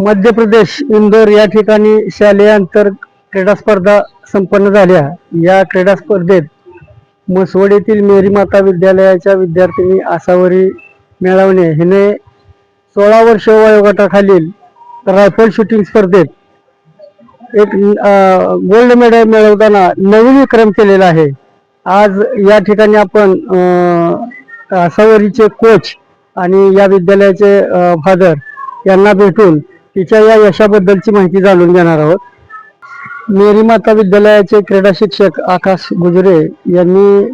मध्य प्रदेश इंदोर या ठिकाणी शालेय अंतर क्रीडा स्पर्धा संपन्न झाल्या. या क्रीडा स्पर्धेत म्हसवड येथील मेरी माता विद्यालयाच्या विद्यार्थिनी आसावरी मिळवणे हिने सोळा वर्ष वयोगटाखालील रायफल शूटिंग स्पर्धेत एक गोल्ड मेडल मिळवताना नवीन विक्रम केलेला आहे. आज या ठिकाणी आपण आसावरीचे कोच आणि या विद्यालयाचे फादर यांना भेटून तिच्या या यशाबद्दलची माहिती जाणून घेणार आहोत. मेरी माता विद्यालयाचे क्रीडा शिक्षक आकाश गुजरे यांनी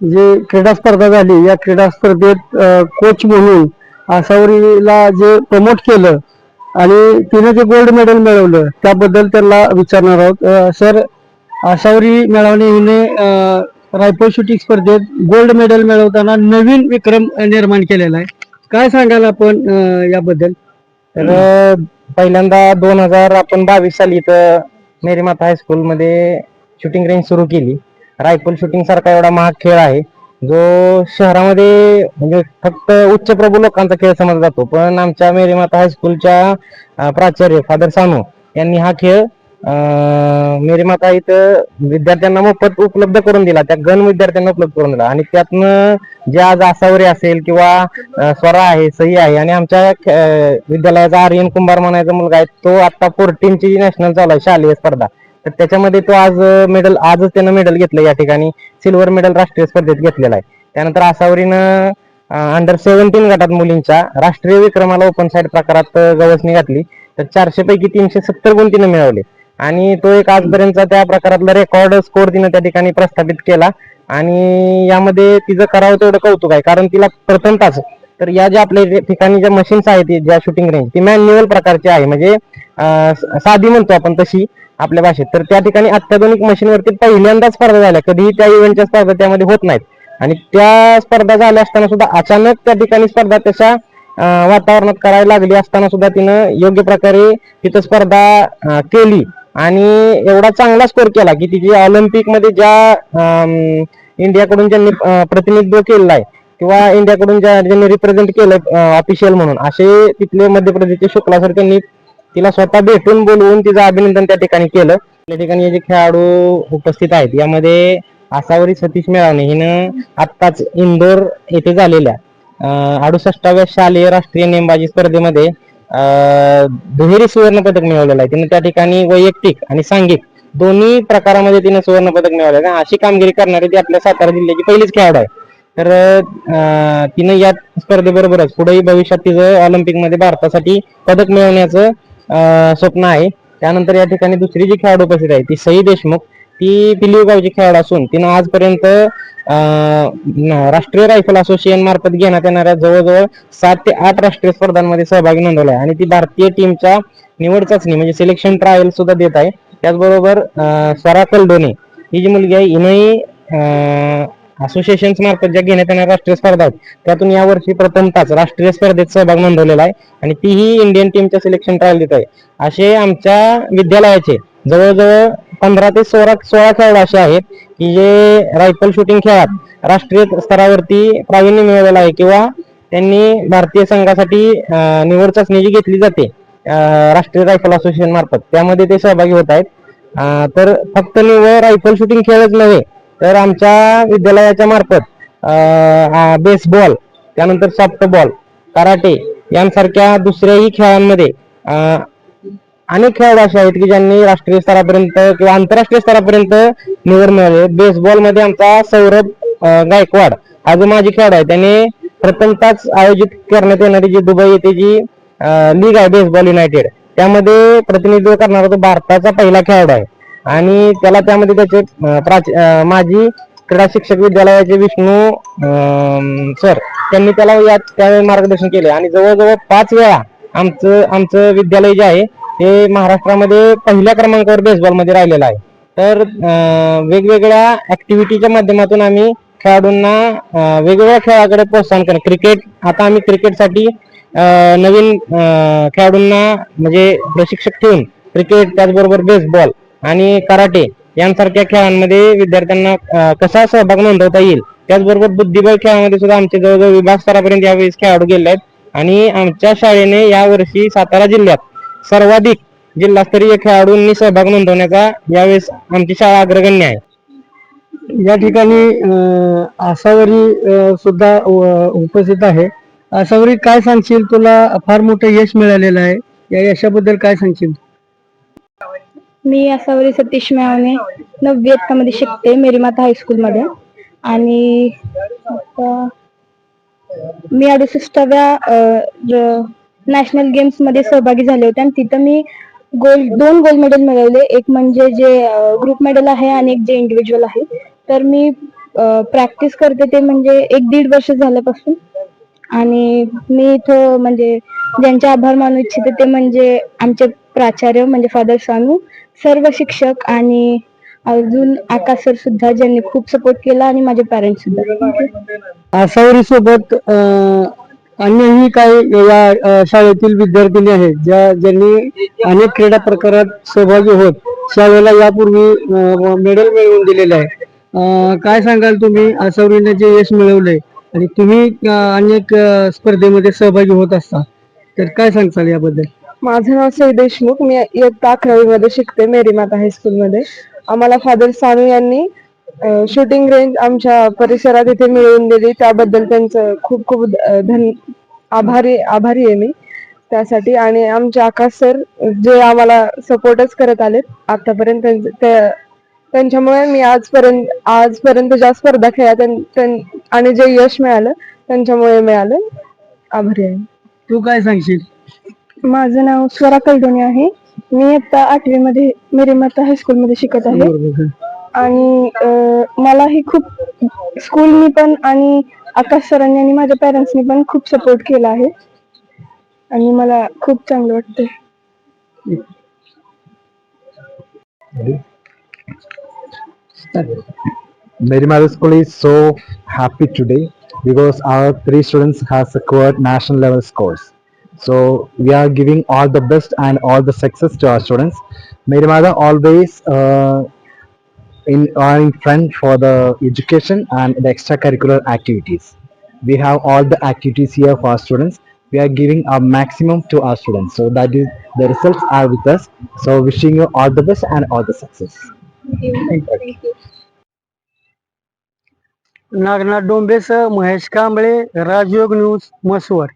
जे क्रीडा स्पर्धा झाली या क्रीडा स्पर्धेत कोच म्हणून आसावरीला जे प्रमोट केलं आणि तिने जे गोल्ड मेडल मिळवलं त्याबद्दल त्यांना विचारणार आहोत. सर आसावरी मिळवणे हिने अ, शूटिंग स्पर्धेत गोल्ड मेडल मिळवताना नवीन विक्रम निर्माण केलेला आहे. काय सांगाल आपण याबद्दल? तर पहिल्यांदा दोन हजार आपण बावीस साली इथं मेरीमाता हायस्कूल मध्ये शूटिंग रेंज सुरू केली. रायफल शूटिंग सारखा एवढा महाग खेळ आहे. जो शहरामध्ये म्हणजे फक्त उच्च प्रभू लोकांचा खेळ समजला जातो. पण आमच्या मेरीमाता हायस्कूलच्या प्राचार्य फादर सानू यांनी हा खेळ मेरी माता इथं विद्यार्थ्यांना मोफत उपलब्ध करून दिला. त्या गण विद्यार्थ्यांना उपलब्ध करून दिला. आणि त्यातनं जे आज आसावरी असेल किंवा स्वरा आहे सही आहे आणि आमच्या विद्यालयाचा आर्यन कुंभार म्हणायचा मुलगा आहे तो आता फोर्टीनची नॅशनल चालू आहे शालेय स्पर्धा. तर त्याच्यामध्ये तो आज मेडल आजच त्यानं मेडल घेतलं या ठिकाणी. सिल्वर मेडल राष्ट्रीय स्पर्धेत घेतलेला आहे. त्यानंतर आसावरीनं अंडर सेव्हन्टीन गटात मुलींच्या राष्ट्रीय विक्रमाला ओपन साईड प्रकारात गवसणी घातली. तर चारशे पैकी तीनशे सत्तर गुण तिनं मिळवले. आणि तो एक आजपर्यंतचा त्या प्रकारातला रेकॉर्ड स्कोर तिने त्या ठिकाणी प्रस्थापित केला. आणि यामध्ये तिचं करावं तेवढं कौतुक आहे कारण तिला प्रथम तास. तर या ज्या आपल्या ठिकाणी ज्या मशीन्स आहेत ज्या शूटिंग रेंज ती मॅन्युअल प्रकारची आहे. म्हणजे साधी म्हणतो आपण तशी आपल्या भाषेत. तर त्या ठिकाणी अत्याधुनिक मशीनवरती पहिल्यांदाच स्पर्धा झाल्या. कधीही त्या इव्हेंटच्या स्पर्धा त्यामध्ये होत नाहीत. आणि त्या स्पर्धा झाल्या असताना सुद्धा अचानक त्या ठिकाणी स्पर्धा तशा वातावरणात करायला लागली असताना सुद्धा तिनं योग्य प्रकारे तिथं स्पर्धा केली. आणि एवढा चांगला स्कोर केला की तिची ऑलिम्पिकमध्ये ज्या इंडियाकडून ज्यांनी प्रतिनिधित्व केलेलं आहे किंवा इंडियाकडून ज्या ज्यांनी रिप्रेझेंट केलं ऑफिशियल म्हणून असे तिथले मध्य प्रदेशचे शुक्ला सर त्यांनी तिला स्वतः भेटून बोलवून तिचं अभिनंदन त्या ठिकाणी केलं. त्या ठिकाणी हे जे खेळाडू उपस्थित आहेत यामध्ये आसावरी सतीश मेळावणे हिनं आत्ताच इंदोर येथे झालेल्या अडुसष्टाव्या शालेय राष्ट्रीय नेमबाजी स्पर्धेमध्ये दुहेरी सुवर्ण पदक मिळवलेलं आहे. तिने त्या ठिकाणी वैयक्तिक आणि सांघिक दोन्ही प्रकारामध्ये तिने सुवर्ण पदक मिळवलेलं आहे. अशी कामगिरी करणारी ती आपल्या सातारा जिल्ह्याची पहिलीच खेळाडू आहे. तर तिनं या स्पर्धेबरोबरच पुढेही भविष्यात तिचं ऑलिम्पिकमध्ये भारतासाठी पदक मिळवण्याचं स्वप्न आहे. त्यानंतर या ठिकाणी दुसरी जी खेळाडू उपस्थित आहे ती सई देशमुख. ती पिलीव गावची खेळाडू असून तिनं आजपर्यंत राष्ट्रीय रायफल असोसिएशन मार्फत घेण्यात येणाऱ्या जवळजवळ सात ते आठ राष्ट्रीय स्पर्धांमध्ये सहभागी नोंदवला आहे. आणि ती भारतीय टीमच्या निवड चाचणी म्हणजे सिलेक्शन ट्रायल सुद्धा देत आहे. त्याचबरोबर स्वरा कलडोने ही जी मुलगी आहे हिनेही असोसिएशन मार्फत ज्या घेण्यात येणाऱ्या राष्ट्रीय स्पर्धा आहेत त्यातून यावर्षी प्रथमताच राष्ट्रीय स्पर्धेत सहभाग नोंदवलेला आहे. आणि तीही इंडियन टीमच्या सिलेक्शन ट्रायल देत आहे. असे आमच्या विद्यालयाचे जवळजवळ पंधरा ते सोळा सोळा खेळाडू असे आहेत. की जे रायफल शूटिंग खेळात राष्ट्रीय स्तरावरती प्रावीण्य मिळवलेलं आहे किंवा त्यांनी भारतीय संघासाठी निवड चाचणी जी घेतली जाते राष्ट्रीय रायफल असोसिएशन मार्फत त्यामध्ये ते सहभागी होत आहेत. तर फक्त निवड रायफल शूटिंग खेळच नव्हे तर आमच्या विद्यालयाच्या मार्फत बेसबॉल त्यानंतर सॉफ्टबॉल कराटे यांसारख्या दुसऱ्याही खेळांमध्ये अनेक खेळाडू असे आहेत की ज्यांनी राष्ट्रीय स्तरापर्यंत किंवा आंतरराष्ट्रीय स्तरापर्यंत निवड मिळाली. बेसबॉलमध्ये आमचा सौरभ गायकवाड हा जो माजी खेळाडू आहे त्याने प्रथमताच आयोजित करण्यात येणारी जी दुबई येथे जी लीग आहे बेसबॉल युनायटेड त्यामध्ये प्रतिनिधित्व करणारा तो भारताचा पहिला खेळाडू आहे. आणि त्याला त्यामध्ये त्याचे अं, माजी क्रीडा शिक्षक विद्यालयाचे विष्णू सर त्यांनी त्याला या त्यावेळी मार्गदर्शन केले. आणि जवळजवळ पाच वेळा आमचं आमचं विद्यालय जे आहे हे महाराष्ट्रामध्ये पहिल्या क्रमांकावर बेसबॉलमध्ये राहिलेलं आहे. तर वेगवेगळ्या ऍक्टिव्हिटीच्या माध्यमातून आम्ही खेळाडूंना वेगवेगळ्या खेळाकडे प्रोत्साहन करतो क्रिकेट आता आम्ही क्रिकेटसाठी नवीन खेळाडूंना म्हणजे प्रशिक्षक ठेवून क्रिकेट त्याचबरोबर बेसबॉल आणि कराटे यांसारख्या खेळांमध्ये विद्यार्थ्यांना कसा सहभाग नोंदवता येईल त्याचबरोबर बुद्धिबळ खेळामध्ये सुद्धा आमचे जवळजवळ विभाग स्तरापर्यंत यावेळेस खेळाडू गेले आहेत. आणि आमच्या शाळेने यावर्षी सातारा जिल्ह्यात सर्वाधिक जिल्हास्तरीय खेळाडूंनी सहभाग नोंदवण्याचा यावेळेस आमची शाळा अग्रगण्य आहे. या ठिकाणी अं, आसावरी सुद्धा उपस्थित आहे. आसावरी काय सांगशील तुला? फार मोठं यश मिळालेलं आहे. या यशाबद्दल काय सांगशील? मी असावरी सतीश मेवणे नववी इयत्तामध्ये शिकते मेरी माता हायस्कूलमध्ये आणि मी अडुसष्टाव्या नॅशनल गेम्समध्ये सहभागी झाले होते आणि तिथं मी गोल्ड दोन गोल्ड मेडल मिळवले. एक म्हणजे जे ग्रुप मेडल आहे आणि एक जे इंडिव्हिज्युअल आहे. तर मी प्रॅक्टिस करते ते म्हणजे एक दीड वर्ष झाल्यापासून. आणि मी इथं म्हणजे ज्यांचे आभार मानू इच्छिते ते म्हणजे आमचे प्राचार्य म्हणजे फादर स्वामी सर्व शिक्षक आणि अजून आकाश सर सुद्धा ज्यांनी खूप सपोर्ट केला आणि माझे पॅरेंट्स सुद्धा. आसावरी सोबत अन्यही काही या शाळेतील विद्यार्थिनी आहेत ज्या ज्यांनी अनेक क्रीडा प्रकारात सहभागी होत शाळेला यापूर्वी मेडल मिळवून दिलेले आहे. काय सांगाल तुम्ही? आसावरीने जे यश मिळवलंय आणि तुम्ही अनेक स्पर्धेमध्ये सहभागी होत असता. तर काय सांगताल याबद्दल? माझं नाव सई देशमुख. मी इयत्ता अकरावी मध्ये शिकते मेरी माता हायस्कूल मध्ये आम्हाला फादर सानू यांनी शूटिंग रेंज आमच्या परिसरात इथे मिळवून दिली त्याबद्दल त्यांचं खूप खूप धन आभारी आभारी आहे मी त्यासाठी. आणि आमचे आकाश सर जे आम्हाला सपोर्टच करत आलेत आतापर्यंत त्यांचं- त्या- त्यांच्यामुळे मी आजपर्यंत आजपर्यंत ज्या स्पर्धा खेळल्या आणि जे यश मिळालं त्यांच्यामुळे मिळालं. आभारी आहे. तू काय सांगशील? माझं नाव स्वरा कलडोनी आहे. मी आता आठवी मध्ये मेरी माता हायस्कूलमध्ये शिकत आहे. आणि मला मलाही खूप स्कूलनी पण आणि आकाश सरांनी आणि माझ्या पेरेंट्सनी पण खूप सपोर्ट केला आहे. आणि मला खूप चांगलं वाटतंय. Mary mother school is so happy today because our three students has secured national level scores so we are giving all the best and all the success to our students Mary mother always in are in front for the education and the extracurricular activities. We have all the activities here for our students. We are giving our maximum to our students. So that is the results are with us. So wishing you all the best and all the success. Nagnath डोंबेसह Mahesh Kamble Rajyoga news Mhaswad